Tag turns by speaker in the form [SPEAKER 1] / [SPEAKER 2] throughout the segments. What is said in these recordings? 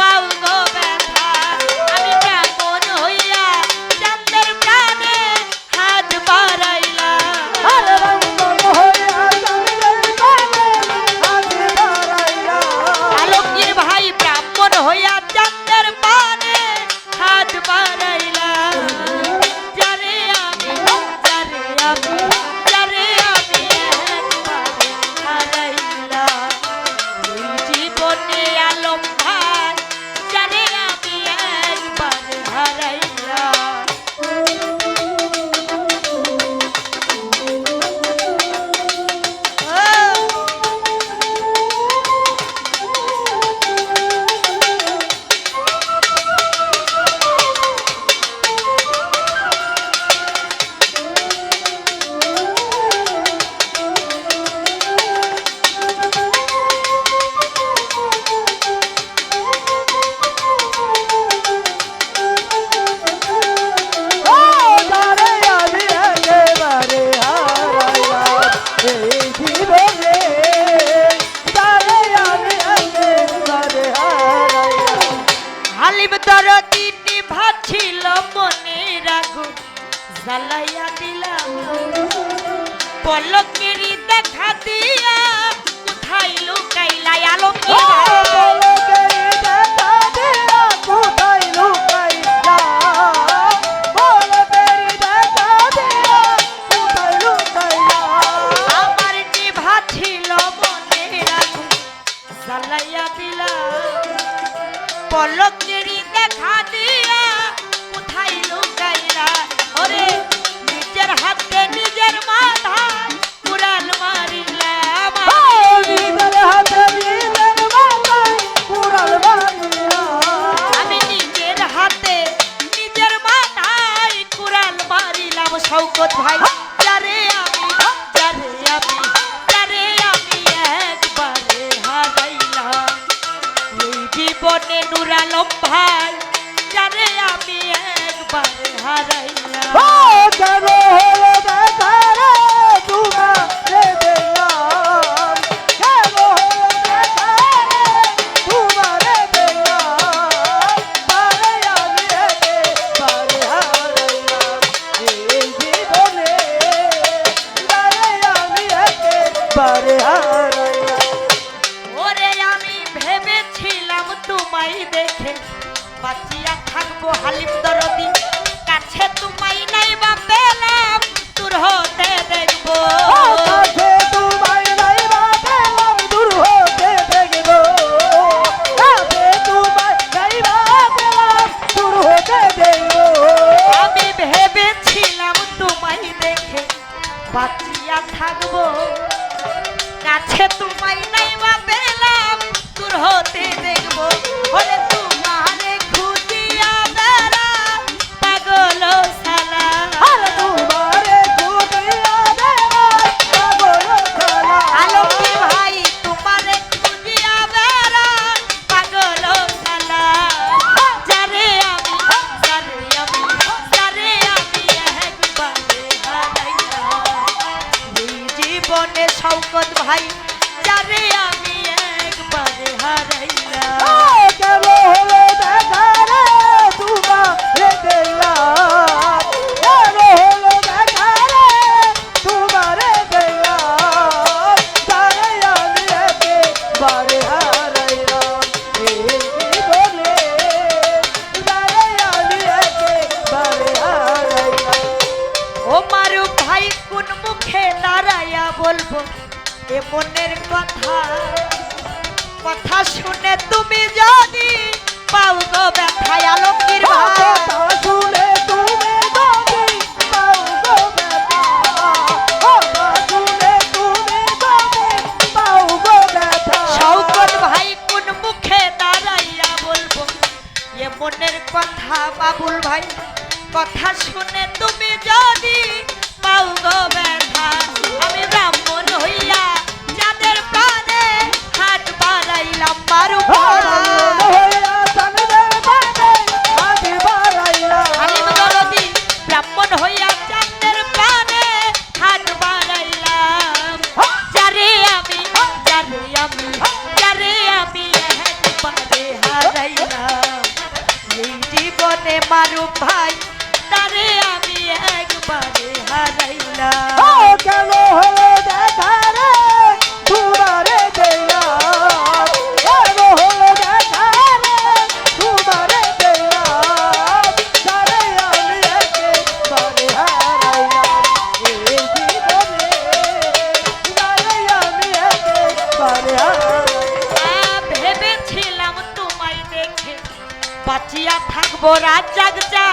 [SPEAKER 1] গোপাল গোপাল পলক Mary দেখা দিয়া কোথায় লুকাইলাই আলো
[SPEAKER 2] বাবুল ভাই, কথা শুনে তুমি যদি পাও গো ব্যথা, আমি ব্রাহ্মণ হইয়া যাদের পাদে হাত বাড়াইলাম পারু মারুফ ভাই তারে আমি একবারে হারাইলাম। বাঁচিয়া থাকব রাজাক যা।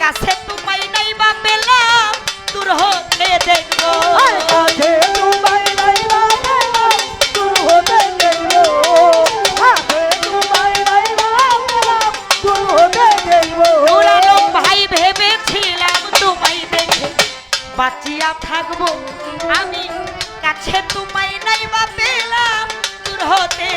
[SPEAKER 2] কাছে তোমায় নাই বা পেলাম দূর হতে দেখব।
[SPEAKER 1] কাছে তোমায়
[SPEAKER 2] নাই বা পেলাম দূর হতে দেখব।
[SPEAKER 1] বাঁচিয়া থাকব আমি কাছে তোমায় নাই বা পেলাম
[SPEAKER 3] তোর
[SPEAKER 1] হতে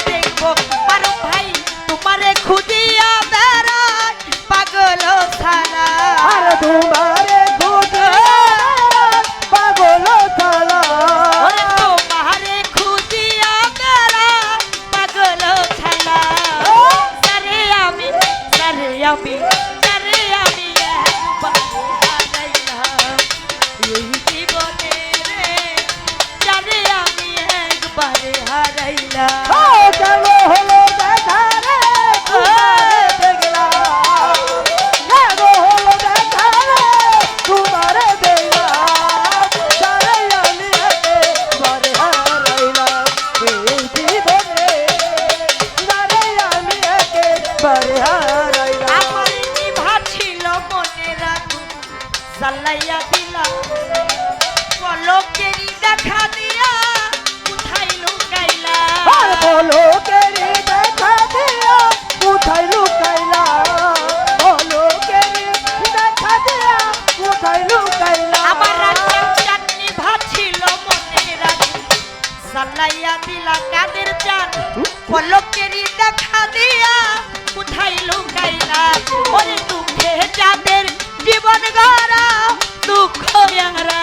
[SPEAKER 1] গড়া
[SPEAKER 3] ওই দুঃখে চাঁদের জীবন গড়া দুঃখ
[SPEAKER 1] আমরা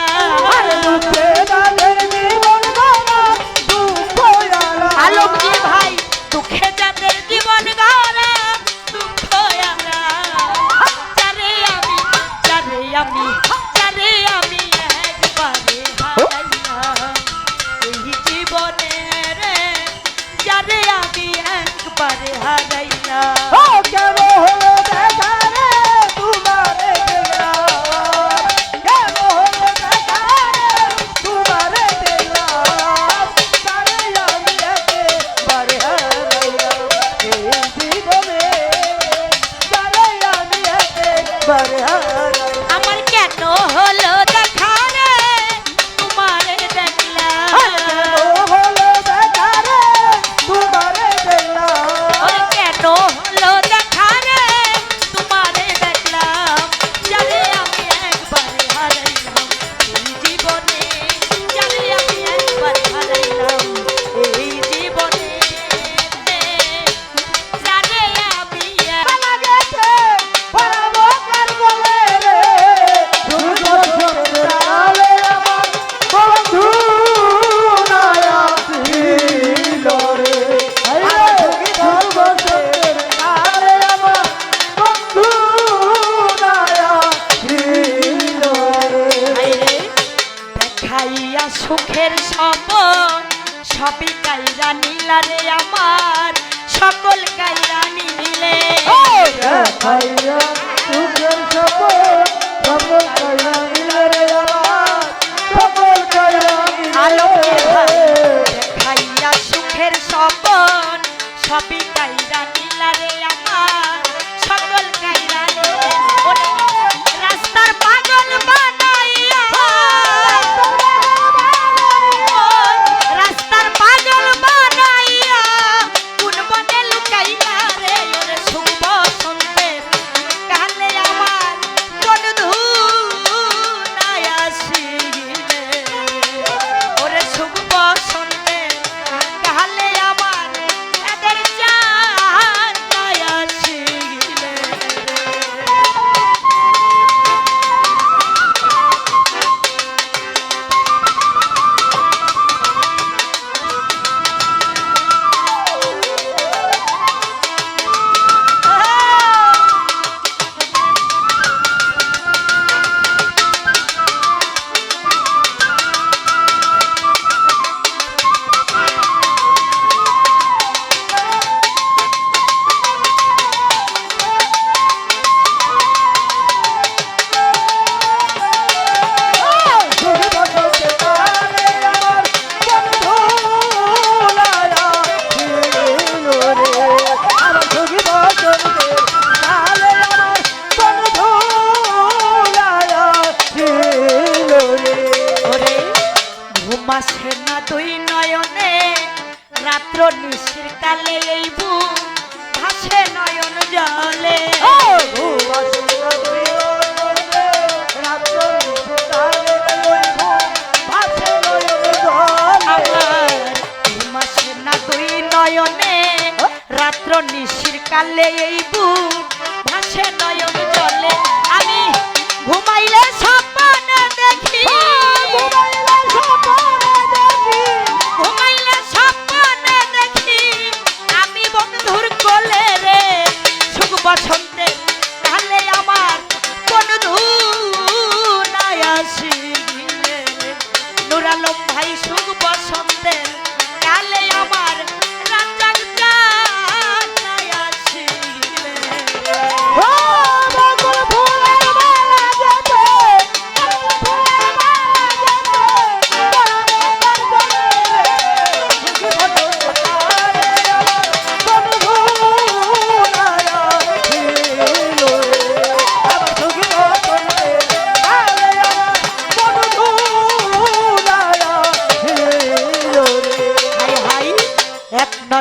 [SPEAKER 1] पर happy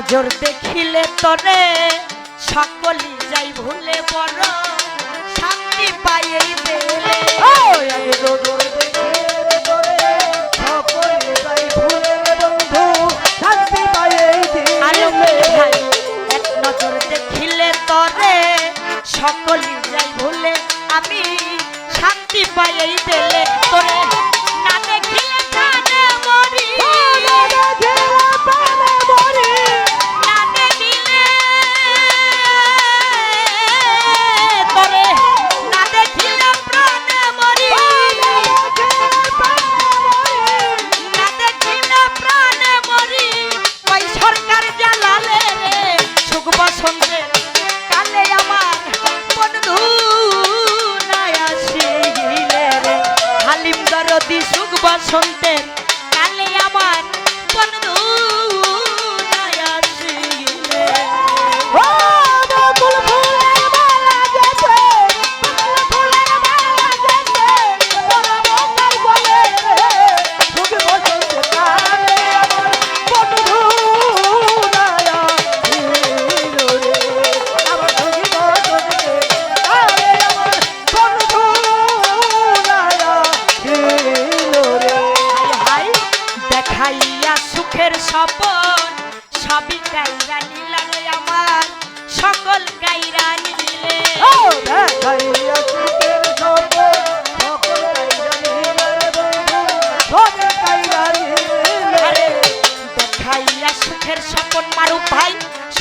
[SPEAKER 1] নজর দেখিলে তরে।